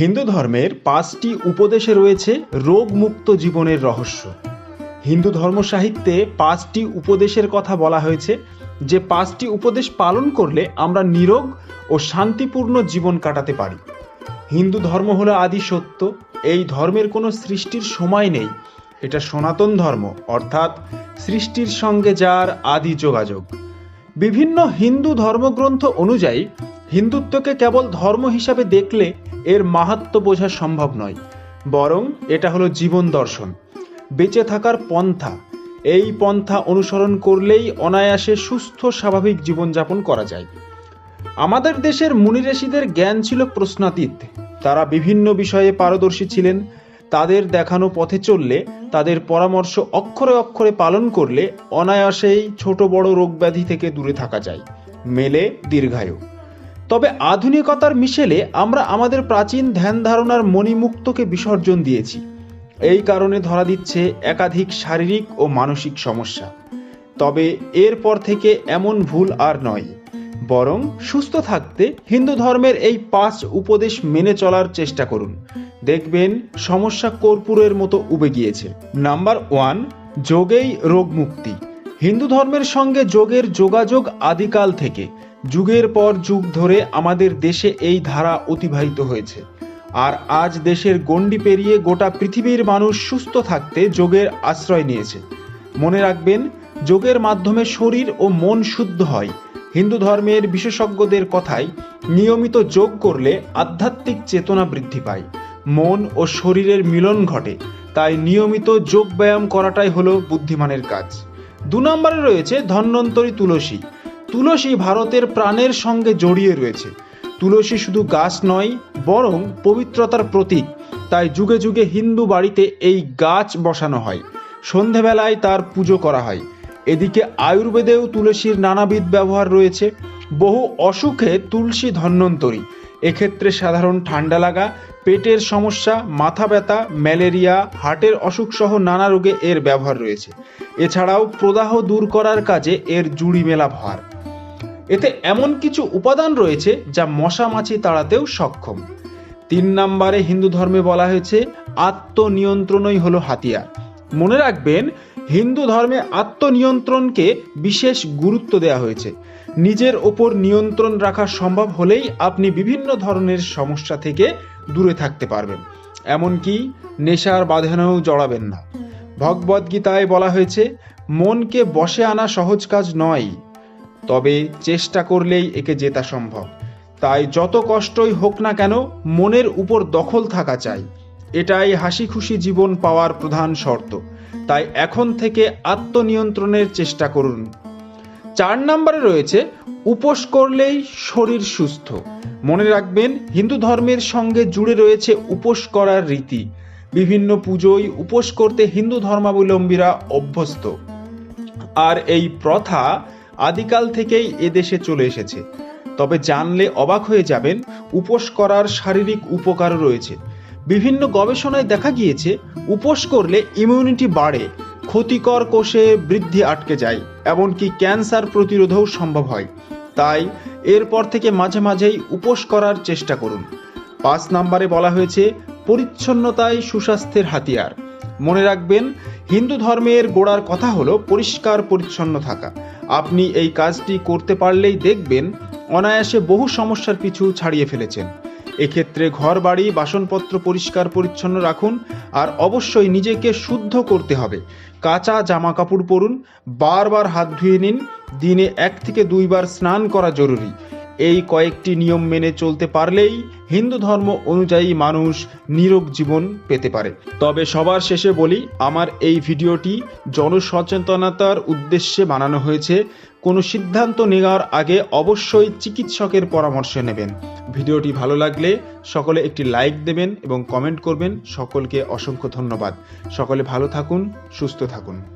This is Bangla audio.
হিন্দু ধর্মের পাঁচটি উপদেশে রয়েছে রোগমুক্ত জীবনের রহস্য। হিন্দু ধর্ম সাহিত্যে পাঁচটি উপদেশের কথা বলা হয়েছে, যে পাঁচটি উপদেশ পালন করলে আমরা নিরোগ ও শান্তিপূর্ণ জীবন কাটাতে পারি। হিন্দু ধর্ম হলো আদি সত্য, এই ধর্মের কোনো সৃষ্টির সময় নেই। এটা সনাতন ধর্ম, অর্থাৎ সৃষ্টির সঙ্গে যার আদি যোগাযোগ। বিভিন্ন হিন্দু ধর্মগ্রন্থ অনুযায়ী হিন্দুত্বকে কেবল ধর্ম হিসাবে দেখলে এর মাহাত্ম্য বোঝা সম্ভব নয়, বরং এটা হলো জীবন দর্শন। বেঁচে থাকার পন্থা। এই পন্থা অনুসরণ করলেই অনায়াসে সুস্থ, স্বাভাবিক জীবনযাপন করা যায়। আমাদের দেশের মুনি ঋষিদের জ্ঞান ছিল প্রশ্নাতীত। তারা বিভিন্ন বিষয়ে পারদর্শী ছিলেন। তাদের দেখানো পথে চললে, তাদের পরামর্শ অক্ষরে অক্ষরে পালন করলে অনায়াসেই ছোট বড় রোগ ব্যাধি থেকে দূরে থাকা যায়। মেলে দীর্ঘায়ু। তবে আধুনিকতার মিশেলে আমরা আমাদের প্রাচীন ধ্যান ধারণার মণিমুক্তকে বিসর্জন দিয়েছি। এই কারণে ধরা দিচ্ছে একাধিক শারীরিক ও মানসিক সমস্যা। তবে এরপর থেকে এমন ভুল আর নয়। বরং সুস্থ থাকতে হিন্দু ধর্মের এই পাঁচ উপদেশ মেনে চলার চেষ্টা করুন। দেখবেন সমস্যা কর্পূরের মতো উবে গিয়েছে। নাম্বার ওয়ান, যোগেই রোগ মুক্তি হিন্দু ধর্মের সঙ্গে যোগের যোগাযোগ আদিকাল থেকে। যুগের পর যুগ ধরে আমাদের দেশে এই ধারা অতিবাহিত হয়েছে। আর আজ দেশের গণ্ডি পেরিয়ে গোটা পৃথিবীর মানুষ সুস্থ থাকতে যোগের আশ্রয় নিয়েছে। মনে রাখবেন, যোগের মাধ্যমে শরীর ও মন শুদ্ধ হয়। হিন্দু ধর্মের বিশেষজ্ঞদের কথায়, নিয়মিত যোগ করলে আধ্যাত্মিক চেতনা বৃদ্ধি পায়। মন ও শরীরের মিলন ঘটে, তাই নিয়মিত যোগ ব্যায়াম করাটাই হলো বুদ্ধিমানের কাজ। দু নম্বরে রয়েছে ধন্বন্তরী তুলসী। তুলসী ভারতের প্রাণের সঙ্গে জড়িয়ে রয়েছে। তুলসী শুধু গাছ নয়, বরং পবিত্রতার প্রতীক। তাই যুগে যুগে হিন্দু বাড়িতে এই গাছ বসানো হয়। সন্ধেবেলায় তার পুজো করা হয়। এদিকে আয়ুর্বেদেও তুলসীর নানাবিধ ব্যবহার রয়েছে। বহু অসুখে তুলসী ধন্বন্তরী। এক্ষেত্রে সাধারণ ঠান্ডা লাগা, পেটের সমস্যা, মাথা ব্যথা, ম্যালেরিয়া, হার্টের অসুখ সহ নানা রোগে এর ব্যবহার রয়েছে। এছাড়াও প্রদাহ দূর করার কাজে এর জুড়ি মেলা ভার। এতে এমন কিছু উপাদান রয়েছে যা মশা মাছি তাড়াতেও সক্ষম। তিন নম্বরে হিন্দু ধর্মে বলা হয়েছে, আত্মনিয়ন্ত্রণই হলো হাতিয়ার। মনে রাখবেন, হিন্দু ধর্মে আত্মনিয়ন্ত্রণকে বিশেষ গুরুত্ব দেওয়া হয়েছে। নিজের ওপর নিয়ন্ত্রণ রাখা সম্ভব হলেই আপনি বিভিন্ন ধরনের সমস্যা থেকে দূরে থাকতে পারবেন। এমনকি নেশার বাঁধনেও জড়াবেন না। ভগবদ্গীতায় বলা হয়েছে, মনকে বশে আনা সহজ কাজ নয়। তবে চেষ্টা করলেই একে জেতা সম্ভব। তাই যত কষ্টই হোক না কেন মনের উপর দখল থাকা চাই। এটাই হাসি খুশি জীবন পাওয়ার প্রধান শর্ত। তাই এখন থেকে আত্মনিয়ন্ত্রণের চেষ্টা করুন। চার নম্বরে রয়েছে, উপোস করলেই শরীর সুস্থ। মনে রাখবেন, হিন্দু ধর্মের সঙ্গে জুড়ে রয়েছে উপোস করার রীতি। বিভিন্ন পুজোয় উপোস করতে হিন্দু ধর্মাবলম্বীরা অভ্যস্ত। আর এই প্রথা আদিকাল থেকেই এদেশে চলে এসেছে। তবে জানলে অবাক হয়ে যাবেন, উপোস করার শারীরিক উপকারও রয়েছে। বিভিন্ন গবেষণায় দেখা গিয়েছে, উপোস করলে ইমিউনিটি বাড়ে, ক্ষতিকর কোষে বৃদ্ধি আটকে যায়, এমনকি ক্যান্সার প্রতিরোধও সম্ভব হয়। তাই এরপর থেকে মাঝে মাঝেই উপোস করার চেষ্টা করুন। পাঁচ নম্বরে বলা হয়েছে, পরিচ্ছন্নতাই সুস্বাস্থ্যের হাতিয়ার। মনে রাখবেন, হিন্দু ধর্মের গোড়ার কথা হলো পরিষ্কার পরিচ্ছন্ন থাকা। আপনি এই কাজটি করতে পারলেই দেখবেন, অনায়াসে বহু সমস্যার পিছু ছাড়িয়ে ফেলেছেন। এক্ষেত্রে ঘর বাড়ি বাসনপত্র পরিষ্কার পরিচ্ছন্ন রাখুন আর অবশ্যই নিজেকে শুদ্ধ করতে হবে। কাঁচা জামা কাপড় পরুন, বারবার হাত ধুয়ে নিন, দিনে এক থেকে দুইবার স্নান করা জরুরি। এই কয়েকটি নিয়ম মেনে চলতে পারলেই হিন্দু ধর্ম অনুযায়ী মানুষ নিরোগ জীবন পেতে পারে। তবে সবার শেষে বলি, আমার এই ভিডিওটি জনসচেতনতার উদ্দেশ্যে বানানো হয়েছে। কোনো সিদ্ধান্ত নেওয়ার আগে অবশ্যই চিকিৎসকের পরামর্শ নেবেন। ভিডিওটি ভালো লাগলে সকলে একটি লাইক দেবেন এবং কমেন্ট করবেন। সকলকে অসংখ্য ধন্যবাদ। সকলে ভালো থাকুন, সুস্থ থাকুন।